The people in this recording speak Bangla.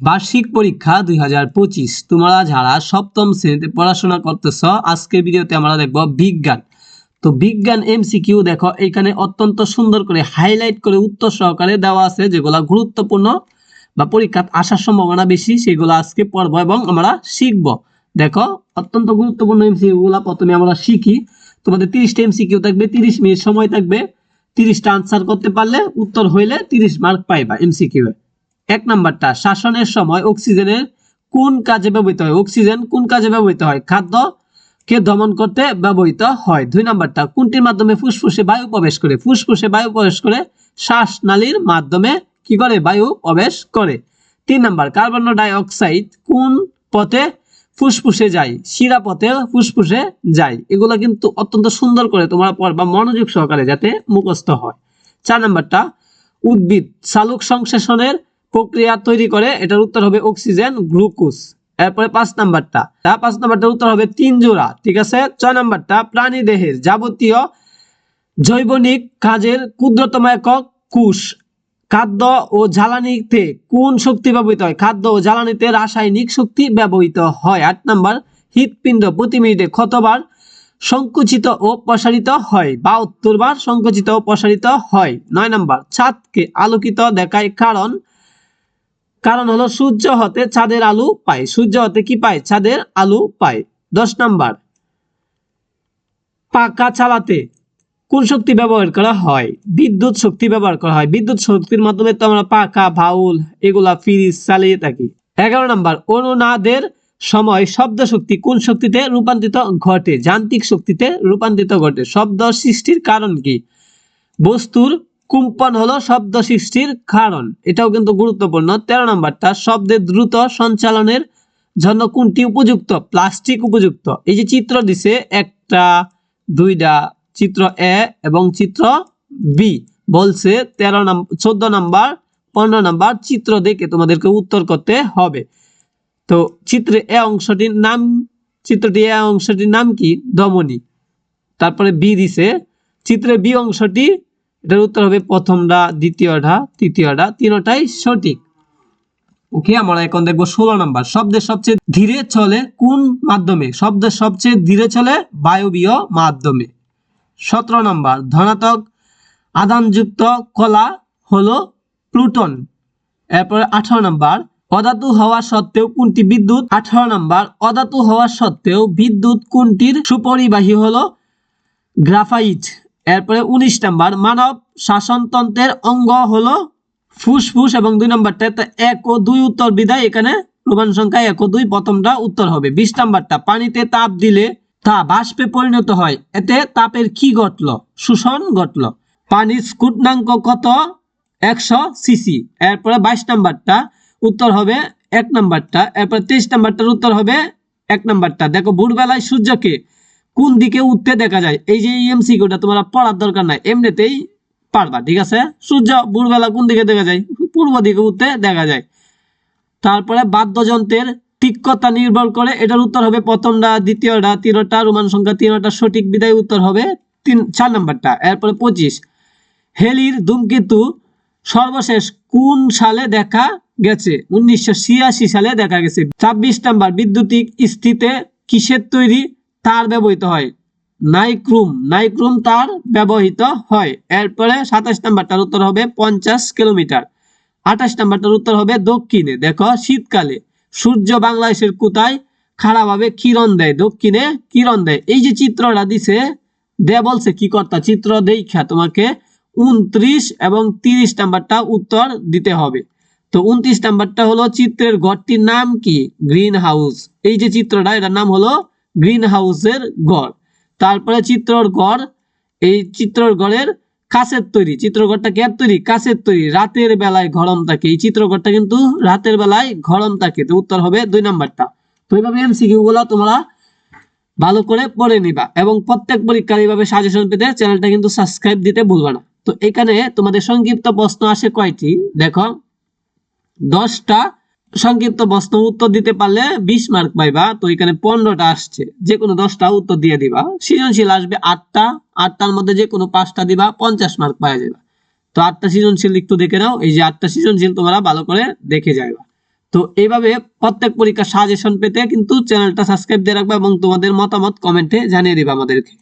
বার্ষিক পরীক্ষা দুই হাজার পঁচিশ। তোমরা যারা সপ্তম শ্রেণীতে পড়াশোনা করতেছ, আজকের ভিডিওতে আমরা দেখব বিজ্ঞান। তো বিজ্ঞান এমসিকিউ দেখো, এখানে অত্যন্ত সুন্দর করে হাইলাইট করে উত্তর সহকারে দেওয়া আছে যেগুলা গুরুত্বপূর্ণ বা পরীক্ষাত আসার সম্ভাবনা বেশি, সেগুলো আজকে পড়ব এবং আমরা শিখব। দেখো, অত্যন্ত গুরুত্বপূর্ণ এমসিকিউ গুলা প্রথমে আমরা শিখি। তোমাদের তিরিশটা এমসিকিউ থাকবে, তিরিশ মিনিট সময় থাকবে। তিরিশটা আনসার করতে পারলে উত্তর হইলে তিরিশ মার্ক পাইবা এমসিকিউ এ। এক নাম্বারটা, শাসনের সময় অক্সিজেনের কোন কাজে ব্যবহৃত হয়? অক্সিজেন কোন কাজে ব্যবহৃত হয়? খাদ্য কে দমন করতে ব্যবহৃত হয়? দুই নাম্বারটা, কোনটির মাধ্যমে ফুসফুসে বায়ু প্রবেশ করে? ফুসফুসে বায়ু প্রবেশ করে শ্বাসনালীর মাধ্যমে কি করে? বায়ু প্রবেশ করে। তিন নাম্বার, কার্বন ডাই অক্সাইড কোন পথে ফুসফুসে যায়? শিরা পথে ফুসফুসে যায়। এগুলো কিন্তু অত্যন্ত সুন্দর করে তোমরা পড়বা মনোযোগ সহকারে যাতে মুখস্থ হয়। চার নাম্বারটা, উদ্ভিদ সালোক সংশ্লেষণের প্রক্রিয়া তৈরি করে, এটার উত্তর হবে অক্সিজেন গ্লুকোজ এরপরে পাঁচ নাম্বারটা। তার পাঁচ নাম্বারটার উত্তর হবে তিন জোড়া, ঠিক আছে? ছয় নাম্বারটা, প্রাণী দেহের যাবতীয় জৈবনিক কাজের ক্ষুদ্রতম একক কুশ খাদ্য ও জ্বালানিতে কোন শক্তি ব্যবহৃত হয়? খাদ্য ও জ্বালানিতে রাসায়নিক শক্তি ব্যবহৃত হয়। আট নাম্বার, হৃৎপিণ্ড প্রতি মিনিটে কতবার সংকুচিত ও প্রসারিত হয়? বাহাত্তর বার সংকুচিত ও প্রসারিত হয়। নয় নাম্বার, ছাদকে আলোকিত দেখায় কারণ কারণ হলো সূর্য হতে চাঁদের আলু পায়। সূর্য হতে কি পায়? চাঁদের আলু পায়। দশ নাম্বার, পাকা চালাতে কোন শক্তি ব্যবহার করা হয়? বিদ্যুৎ শক্তি ব্যবহার করা হয়। বিদ্যুৎ শক্তির মাধ্যমে তো আমরা পাকা ভাউল এগুলা ফ্রিজ চালিয়ে থাকি। এগারো নাম্বার, অনুনাদের সময় শব্দ শক্তি কোন শক্তিতে রূপান্তরিত ঘটে? যান্ত্রিক শক্তিতে রূপান্তরিত ঘটে। শব্দ সৃষ্টির কারণ কি? বস্তুর কুম্পন হলো শব্দ সৃষ্টির কারণ। এটাও কিন্তু গুরুত্বপূর্ণ। তেরো নাম্বারটা, শব্দের দ্রুত সঞ্চালনের জন্য কোনটি উপযুক্ত? প্লাস্টিক উপযুক্ত। এই যে চিত্র দিছে, একটা, দুইটা, চিত্র এ এবং চিত্র বি। বলছে তেরো নাম্বার চোদ্দ নাম্বার, পনেরো নাম্বার চিত্র দেখে তোমাদেরকে উত্তর করতে হবে। তো চিত্রে এ অংশটির নাম, চিত্রটি এ অংশটির নাম কি? দমনী তারপরে বি দিছে। চিত্রে বি অংশটি এটার উত্তর হবে প্রথমটা, দ্বিতীয়টা, তৃতীয়টা, তিনটাই সঠিক। ওকে, আমরা এখন দেখব ষোলো নাম্বার। শব্দের সবচেয়ে ধীরে চলে কোন মাধ্যমে? শব্দের সবচেয়ে ধীরে চলে বায়বীয় মাধ্যমে। সতেরো নাম্বার, ধনাত্মক আদানযুক্ত কলা হলো প্লুটন। এরপরে আঠারো নাম্বার, অধাতু হওয়া সত্ত্বেও কোনটি বিদ্যুৎ? আঠারো নাম্বার, অধাতু হওয়া সত্ত্বেও বিদ্যুৎ কোনটির সুপরিবাহী হলো গ্রাফাইট? এরপরে উনিশ নাম্বার, মানব শাসনতন্ত্রের অঙ্গ হলো ফুসফুস এবং দুই নাম্বারটা এক ও দুই উত্তর বিদায়, এখানে প্রমাণ সংখ্যা এক ও দুই, প্রথমটা উত্তর হবে। বিশ নাম্বারটা, পানিতে তাপ দিলে তা বাষ্পে পরিণত হয়, এতে তাপের কি ঘটল? শোষণ ঘটল। পানির স্কুটনাঙ্ক কত? একশো সিসি। এরপরে বাইশ নাম্বারটা উত্তর হবে এক নাম্বারটা, এরপরে তেইশ নাম্বারটার উত্তর হবে এক নাম্বারটা। দেখো ভোরবেলায় সূর্যকে কোন দিকে উঠতে দেখা যায়? এই যে এমসিকিউটা তোমরা পড়ার দরকার নাই, এমনিতেই পারবা, ঠিক আছে? সূর্য ভোরবেলা কোন দিকে দেখা যায়? পূর্ব দিকে উঠতে দেখা যায়। তারপরে বাদ্যযন্ত্রের তীক্ষ্ণতা নির্ভর করে, এটার উত্তর হবে প্রথমটা, দ্বিতীয়টা, তিনটা, রোমান সংখ্যা তিনটা, সঠিক বিদায় উত্তর হবে তিন, চার নাম্বারটা। এরপরে পঁচিশ। হেলির ধূমকেতু সর্বশেষ কোন সালে দেখা গেছে? উনিশশো ছিয়াশি সালে দেখা গেছে। ছাব্বিশ নাম্বার, বিদ্যুতিক স্থিতে কিসের তৈরি? তার ব্যবহৃত হয়। নাইক্রুম নাইক্রুম তার ব্যবহৃত হয়। এরপরে সাতাশ নাম্বারটার উত্তর হবে পঞ্চাশ কিলোমিটার। আঠাশ নাম্বারটার উত্তর হবে দক্ষিণে। দেখো, শীতকালে সূর্য বাংলাদেশের কোথায়? খারাপভাবে কিরণ দেয়। দক্ষিণে কিরণ দেয়। এই যে চিত্রটা দিছে দে বলছে কি কর্তা? চিত্র দেখা তোমাকে উনত্রিশ এবং তিরিশ নাম্বারটা উত্তর দিতে হবে। তো উনত্রিশ নাম্বারটা হলো চিত্রের ঘরটির নাম কি? গ্রিন হাউস এই যে চিত্রটা, এটার নাম হলো গ্রিন হাউসের গড়। তারপরে চিত্রর গড়, এই চিত্রর গড়ের কাছের তৈরি। চিত্রগড়টা কে তৈরি? কাছের তৈরি। রাতের বেলায় গরম থাকে। এই চিত্রগড়টা কিন্তু রাতের বেলায় গরম থাকে। তো উত্তর হবে দুই নাম্বারটা। তো এইভাবে এমসিকিউ গুলো তোমরা ভালো করে পড়ে নিবা এবং প্রত্যেক পরীক্ষার এইভাবে সাজেশন পেতে চ্যানেলটা কিন্তু সাবস্ক্রাইব দিতে ভুলবা না। তো এখানে তোমাদের সংক্ষিপ্ত প্রশ্ন আসে কয়টি? দেখো, দশটা সংক্ষিপ্ত প্রশ্ন উত্তর দিতে পারলে বিশ মার্ক পাইবা। তো এখানে পনেরোটা আসছে। যে কোনো দশটা উত্তর দিয়ে দিবা। সৃজনশীল আসবে আটটা। আটটার মধ্যে যে কোনো পাঁচটা দিবা, পঞ্চাশ মার্ক পাওয়া যাবে। তো আটটা সৃজনশীল একটু দেখে নাও। এই যে আটটা সৃজনশীল তোমরা ভালো করে দেখে যাইবা। তো এইভাবে প্রত্যেক পরীক্ষার সাজেশন পেতে কিন্তু চ্যানেলটা সাবস্ক্রাইব দিয়ে রাখবে এবং তোমাদের মতামত কমেন্টে জানিয়ে দিবা আমাদেরকে।